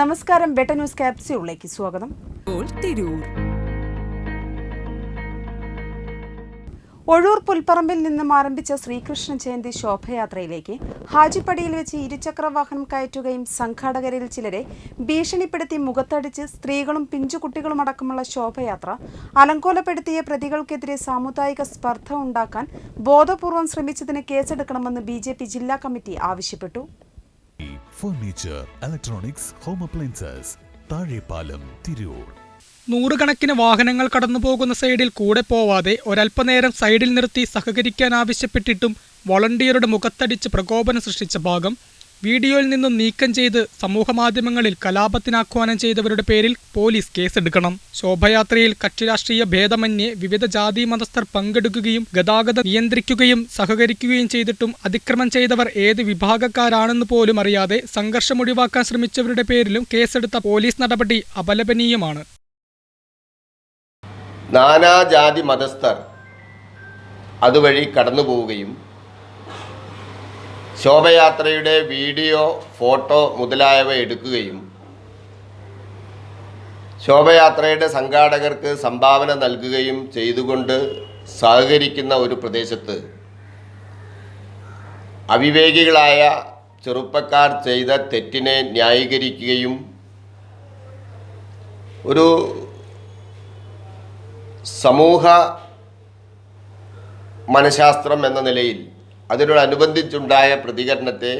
നമസ്കാരം ബെട്ട ന്യൂസ് ക്യാപ്സ്യൂളിലേക്ക് സ്വാഗതം. തിരൂർ. ഒഴൂർ പുൽപ്പറമ്പിൽ നിന്നും ആരംഭിച്ച ശ്രീകൃഷ്ണ ജയന്തി ശോഭയാത്രയിലേക്ക് ഹാജിപ്പടിയിൽ വെച്ച് ഇരുചക്ര വാഹനം കയറ്റുകയും സംഘാടകരിൽ ചിലരെ ഭീഷണിപ്പെടുത്തി മുഖത്തടിച്ച് സ്ത്രീകളും പിഞ്ചുകുട്ടികളും അടക്കമുള്ള ശോഭയാത്ര അലങ്കോലപ്പെടുത്തിയ പ്രതികൾക്കെതിരെ സാമുദായിക സ്പർദ്ധ ഉണ്ടാക്കാൻ ബോധപൂർവം ശ്രമിച്ചതിന് കേസെടുക്കണമെന്ന് ബി ജില്ലാ കമ്മിറ്റി ആവശ്യപ്പെട്ടു. Furniture electronics home appliances Thazhepalam Tirur നൂറുകണക്കിന് വാഹനങ്ങൾ കടന്നു പോകുന്ന സൈഡിൽ കൂടെ പോവാതെ ഒരല്പനേരം സൈഡിൽ നിർത്തി സഹകരിക്കാൻ ആവശ്യപ്പെട്ടിട്ടും വോളണ്ടിയറുടെ മുഖത്തടിച്ച് പ്രകോപനം സൃഷ്ടിച്ച ഭാഗം വീഡിയോയിൽ നിന്നും നീക്കം ചെയ്ത് സമൂഹമാധ്യമങ്ങളിൽ കലാപത്തിനാഹ്വാനം ചെയ്തവരുടെ പേരിൽ പോലീസ് കേസെടുക്കണം. ശോഭയാത്രയിൽ കക്ഷിരാഷ്ട്രീയ ഭേദമന്യേ വിവിധ ജാതി മതസ്ഥർ പങ്കെടുക്കുകയും ഗതാഗതം നിയന്ത്രിക്കുകയും സഹകരിക്കുകയും ചെയ്തിട്ടും അതിക്രമം ചെയ്തവർ ഏത് വിഭാഗക്കാരാണെന്ന് പോലും അറിയാതെ സംഘർഷം ഒഴിവാക്കാൻ ശ്രമിച്ചവരുടെ പേരിലും കേസെടുത്ത പോലീസ് നടപടി അപലപനീയമാണ്. നാനാജാതി മതസ്ഥർ അതുവഴി കടന്നു പോവുകയും ശോഭയാത്രയുടെ വീഡിയോ ഫോട്ടോ മുതലായവ എടുക്കുകയും ശോഭയാത്രയുടെ സംഘാടകർക്ക് സംഭാവന നൽകുകയും ചെയ്തുകൊണ്ട് സഹകരിക്കുന്ന ഒരു പ്രദേശത്ത് അവിവേകികളായ ചെറുപ്പക്കാർ ചെയ്ത തെറ്റിനെ ന്യായീകരിക്കുകയും ഒരു സമൂഹ മനഃശാസ്ത്രം എന്ന നിലയിൽ അതിനോടനുബന്ധിച്ചുണ്ടായ പ്രതികരണത്തെ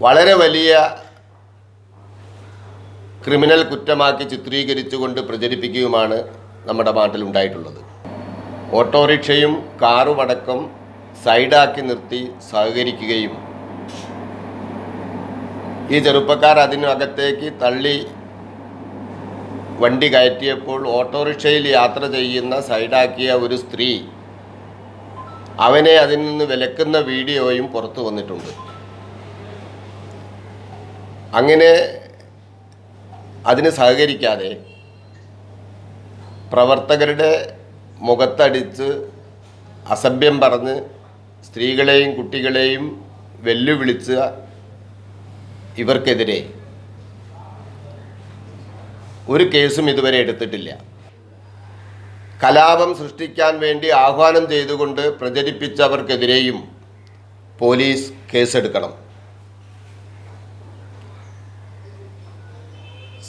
വളരെ വലിയ ക്രിമിനൽ കുറ്റമാക്കി ചിത്രീകരിച്ചുകൊണ്ട് പ്രചരിപ്പിക്കുകയുമാണ് നമ്മുടെ നാട്ടിൽ ഉണ്ടായിട്ടുള്ളത് ഓട്ടോറിക്ഷയും കാറുമടക്കം സൈഡാക്കി നിർത്തി സഹകരിക്കുകയും ഈ ചെറുപ്പക്കാർ അതിനകത്തേക്ക് തള്ളി വണ്ടി കയറ്റിയപ്പോൾ ഓട്ടോറിക്ഷയിൽ യാത്ര ചെയ്യുന്ന സൈഡാക്കിയ ഒരു സ്ത്രീ അവനെ അതിൽ നിന്ന് വിലക്കുന്ന വീഡിയോയും പുറത്തു വന്നിട്ടുണ്ട്. അങ്ങനെ അതിന് സഹകരിക്കാതെ പ്രവർത്തകരുടെ മുഖത്തടിച്ച് അസഭ്യം പറഞ്ഞ് സ്ത്രീകളെയും കുട്ടികളെയും വെല്ലുവിളിച്ച ഇവർക്കെതിരെ ഒരു കേസും ഇതുവരെ എടുത്തിട്ടില്ല. കലാപം സൃഷ്ടിക്കാൻ വേണ്ടി ആഹ്വാനം ചെയ്തുകൊണ്ട് പ്രചരിപ്പിച്ചവർക്കെതിരെയും പോലീസ് കേസെടുക്കണം.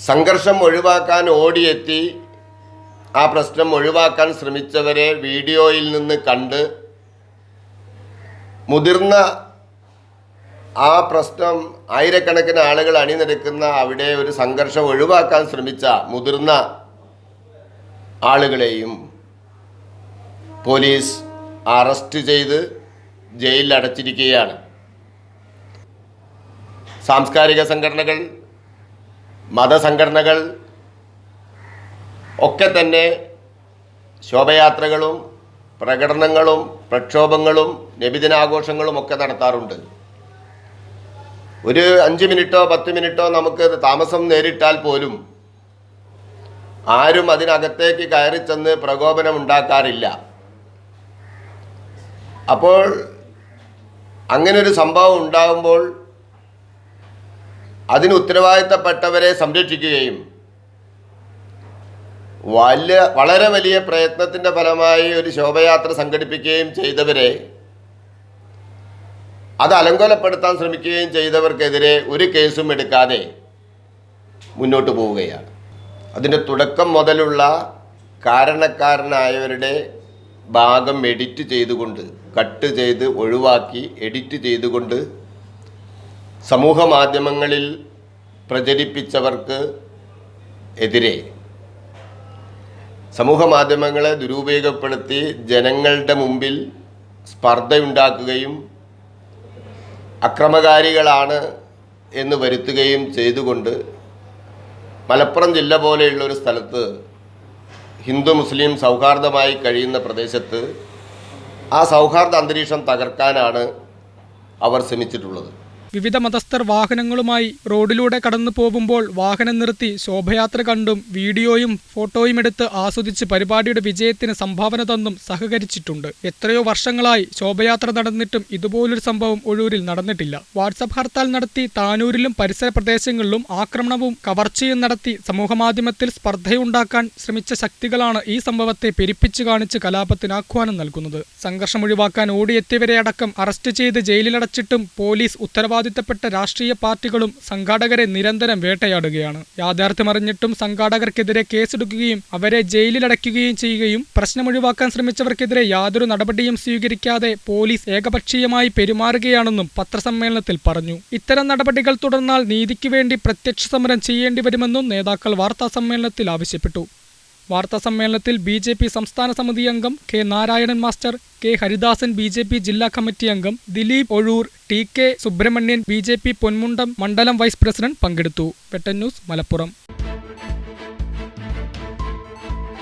സംഘർഷം ഒഴിവാക്കാൻ ഓടിയെത്തി. ആ പ്രശ്നം ഒഴിവാക്കാൻ ശ്രമിച്ചവരെ വീഡിയോയിൽ നിന്ന് കണ്ട് മുതിർന്ന ആ പ്രശ്നം ആയിരക്കണക്കിന് ആളുകൾ അണിനിരക്കുന്ന അവിടെ ഒരു സംഘർഷം ഒഴിവാക്കാൻ ശ്രമിച്ച മുതിർന്ന ആളുകളെയും പോലീസ് അറസ്റ്റ് ചെയ്ത് ജയിലിൽ അടച്ചിരിക്കുകയാണ് സാംസ്കാരിക സംഘടനകൾ മതസംഘടനകൾ ഒക്കെ തന്നെ ശോഭയാത്രകളും പ്രകടനങ്ങളും പ്രക്ഷോഭങ്ങളും നബിദിനാഘോഷങ്ങളും ഒക്കെ നടത്താറുണ്ട്. ഒരു അഞ്ച് മിനിറ്റോ പത്ത് മിനിറ്റോ നമുക്ക് താമസം നേരിട്ടാൽ പോലും ആരും അതിനകത്തേക്ക് കയറി ചെന്ന് പ്രകോപനം ഉണ്ടാക്കാറില്ല. അപ്പോൾ അങ്ങനെ ഒരു സംഭവം ഉണ്ടാകുമ്പോൾ അതിന് ഉത്തരവാദിത്തപ്പെട്ടവരെ സംരക്ഷിക്കുകയും വലിയ വളരെ വലിയ പ്രയത്നത്തിന്റെ ഫലമായി ഒരു ശോഭയാത്ര സംഘടിപ്പിക്കുകയും ചെയ്തവരെ അത് അലങ്കോലപ്പെടുത്താൻ ശ്രമിക്കുകയും ചെയ്തവർക്കെതിരെ ഒരു കേസും എടുക്കാതെ മുന്നോട്ട് പോവുകയാണ്. അതിന്റെ തുടക്കം മുതലുള്ള കാരണക്കാരനായവരുടെ ഭാഗം എഡിറ്റ് ചെയ്തുകൊണ്ട് കട്ട് ചെയ്ത് ഒഴിവാക്കി എഡിറ്റ് ചെയ്തുകൊണ്ട് സമൂഹ മാധ്യമങ്ങളിൽ പ്രചരിപ്പിച്ചവർക്ക് എതിരെ സമൂഹ മാധ്യമങ്ങളെ ദുരുപയോഗപ്പെടുത്തി ജനങ്ങളുടെ മുമ്പിൽ സ്പർദ്ധയുണ്ടാക്കുകയും അക്രമകാരികളാണ് എന്ന് വരുത്തുകയും ചെയ്തുകൊണ്ട് മലപ്പുറം ജില്ല പോലെയുള്ള ഒരു സ്ഥലത്ത് ഹിന്ദു മുസ്ലിം സൗഹാർദ്ദമായി കഴിയുന്ന പ്രദേശത്ത് ആ സൗഹാർദ്ദ അന്തരീക്ഷം തകർക്കാനാണ് അവർ ശ്രമിച്ചിട്ടുള്ളത്. വിവിധ മതസ്ഥർ വാഹനങ്ങളുമായി റോഡിലൂടെ കടന്നു പോകുമ്പോൾ വാഹനം നിർത്തി ശോഭയാത്ര കണ്ടും വീഡിയോയും ഫോട്ടോയും എടുത്ത് ആസ്വദിച്ച് പരിപാടിയുടെ വിജയത്തിന് സംഭാവന തന്നും സഹകരിച്ചിട്ടുണ്ട്. എത്രയോ വർഷങ്ങളായി ശോഭയാത്ര നടന്നിട്ടും ഇതുപോലൊരു സംഭവം ഒഴൂരിൽ നടന്നിട്ടില്ല. വാട്സപ്പ് ഹർത്താൽ നടത്തി താനൂരിലും പരിസര പ്രദേശങ്ങളിലും ആക്രമണവും കവർച്ചയും നടത്തി സമൂഹമാധ്യമത്തിൽ സ്പർദ്ധയുണ്ടാക്കാൻ ശ്രമിച്ച ശക്തികളാണ് ഈ സംഭവത്തെ പെരുപ്പിച്ചു കാണിച്ച് കലാപത്തിന് ആഹ്വാനം നൽകുന്നത്. സംഘർഷം ഒഴിവാക്കാൻ ഓടിയെത്തിയവരെ അടക്കം അറസ്റ്റ് ചെയ്ത് ജയിലിലടച്ചിട്ടും പോലീസ് ഉത്തരവാദിത്തപ്പെട്ട രാഷ്ട്രീയ പാർട്ടികളും സംഘാടകരെ നിരന്തരം വേട്ടയാടുകയാണ്. യാഥാർത്ഥ്യമറിഞ്ഞിട്ടും സംഘാടകർക്കെതിരെ കേസെടുക്കുകയും അവരെ ജയിലിലടയ്ക്കുകയും ചെയ്യുകയും പ്രശ്നമൊഴിവാക്കാൻ ശ്രമിച്ചവർക്കെതിരെ യാതൊരു നടപടിയും സ്വീകരിക്കാതെ പോലീസ് ഏകപക്ഷീയമായി പെരുമാറുകയാണെന്നും പത്രസമ്മേളനത്തിൽ പറഞ്ഞു. ഇത്തരം നടപടികൾ തുടർന്നാൽ നീതിക്ക് വേണ്ടി പ്രത്യക്ഷ സമരം ചെയ്യേണ്ടി വരുമെന്നും നേതാക്കൾ വാർത്താസമ്മേളനത്തിൽ ആവശ്യപ്പെട്ടു. വാർത്താ സമ്മേളനത്തിൽ ബി ജെ പി സംസ്ഥാന സമിതി അംഗം K Narayanan master K Haridasan B J P ജില്ലാ കമ്മിറ്റി അംഗം Dileep Ozhur T K Subrahmanian B J P Ponmundam മണ്ഡലം വൈസ് പ്രസിഡന്റ് പങ്കെടുത്തു. വെട്ടൻ ന്യൂസ് മലപ്പുറം.